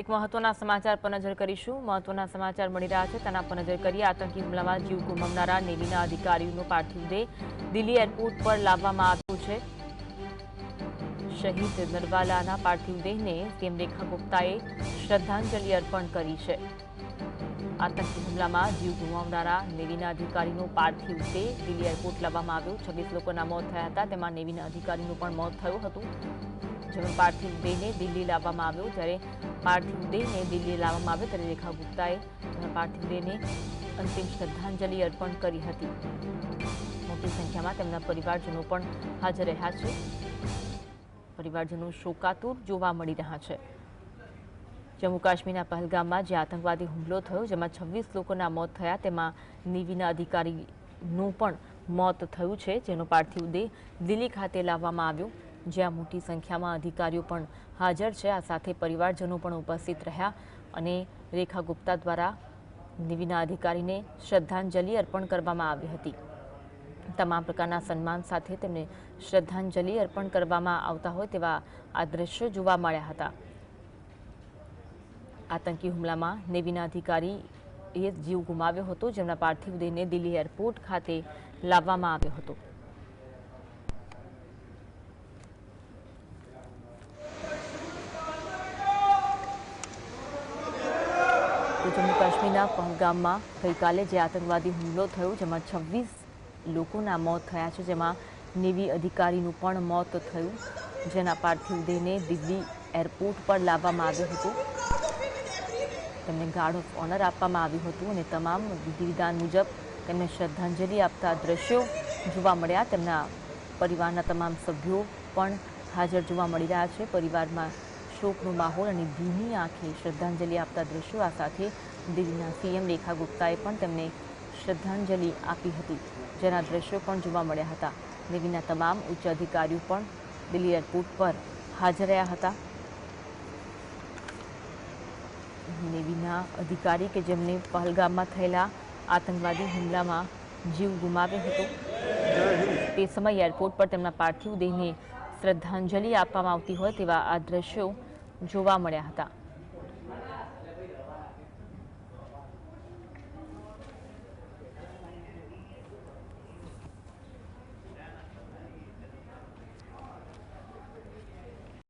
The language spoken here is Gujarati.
એક મહત્વના સમાચાર પર નજર કરીશું. મહત્વના સમાચાર મળી રહ્યા છે. તેના પર નજર કરીએ. આતંકી હુમલામાં જીવ ગુમાવનારા નેવીના અધિકારીઓનો પાર્થિવ દેહ દિલ્હી એરપોર્ટ પર લાવવામાં આવ્યો છે. શહીદ નરવાલાના પાર્થિવ દેહને સીએમ રેખા ગુપ્તાએ શ્રદ્ધાંજલિ અર્પણ કરી છે. આતંકી હુમલામાં જીવ ગુમાવનારા નેવીના અધિકારીનો પાર્થિવ દેહ દિલ્હી એરપોર્ટ લાવવામાં આવ્યો. છવ્વીસ લોકોના મોત થયા હતા. તેમાં નેવીના અધિકારીનું પણ મોત થયું હતું. જેમાં પાર્થિવ દેહને દિલ્હી લાવવામાં આવ્યો જ્યારે પાર્થિવ દેહને દિલ્હી લાવવામાં આવ્યો ત્યારે રેખા ગુપ્તાએ પાર્થિવ દેહને અંતિમ શ્રદ્ધાંજલિ અર્પણ કરી હતી. મોટી સંખ્યામાં તેમના પરિવારજનો પણ હાજર રહ્યા છે. પરિવારજનો શોકાતુર જોવા મળી રહ્યા છે. જમ્મુ કાશ્મીરના પહલગામમાં જે આતંકવાદી હુમલો થયો, જેમાં છવ્વીસ લોકોના મોત થયા, તેમાં નેવીના અધિકારીનું પણ મોત થયું છે, જેનો પાર્થિવ દેહ દિલ્હી ખાતે લાવવામાં આવ્યો. જ્યાં મોટી સંખ્યામાં અધિકારીઓ પણ હાજર છે. આ સાથે પરિવારજનો પણ ઉપસ્થિત રહ્યા અને રેખા ગુપ્તા દ્વારા નિવિના અધિકારીને શ્રદ્ધાંજલિ અર્પણ કરવામાં આવી હતી. તમામ પ્રકારના સન્માન સાથે તેમને શ્રદ્ધાંજલિ અર્પણ કરવામાં આવતા હોય તેવા આ દ્રશ્યો જોવા મળ્યા હતા. આતંકી હુમલામાં નેવીના અધિકારી એ જીવ ગુમાવ્યો હતો, જેમના પાર્થિવ દેહને દિલ્હી એરપોર્ટ ખાતે લાવવામાં આવ્યો હતો. તો જમ્મુ કાશ્મીરના પહલગામમાં ગઈકાલે જે આતંકવાદી હુમલો થયો, જેમાં છવ્વીસ લોકોના મોત થયા છે, જેમાં નેવી અધિકારીનું પણ મોત થયું, જેના પાર્થિવ દેહને દિલ્હી એરપોર્ટ પર લાવવામાં આવ્યો હતો. તેમને ગાર્ડ ઓફ ઓનર આપવામાં આવ્યું હતું અને તમામ વિધિ મુજબ તેમને શ્રદ્ધાંજલિ આપતા દ્રશ્યો જોવા મળ્યા. તેમના પરિવારના તમામ સભ્યો પણ હાજર જોવા મળી રહ્યા છે. પરિવારમાં શોકનો માહોલ અને ભીની આંખે શ્રદ્ધાંજલિ આપતા દ્રશ્યો આ સાથે દિલ્હીના સીએમ રેખા ગુપ્તાએ પણ તેમને શ્રદ્ધાંજલિ આપી હતી. જેના દ્રશ્યો પણ જોવા મળ્યા હતા. નેવીના તમામ ઉચ્ચ અધિકારીઓ પણ દિલ્હી એરપોર્ટ પર હાજર રહ્યા હતા. નેવીના અધિકારી કે જેમને પહલગામમાં થયેલા આતંકવાદી હુમલામાં જીવ ગુમાવ્યો હતો. તે સમયે એરપોર્ટ પર તેમના પાર્થિવ દેહને શ્રદ્ધાંજલિ આપવામાં આવતી હોય તેવા આ દ્રશ્યો જોવા મળ્યા હતા.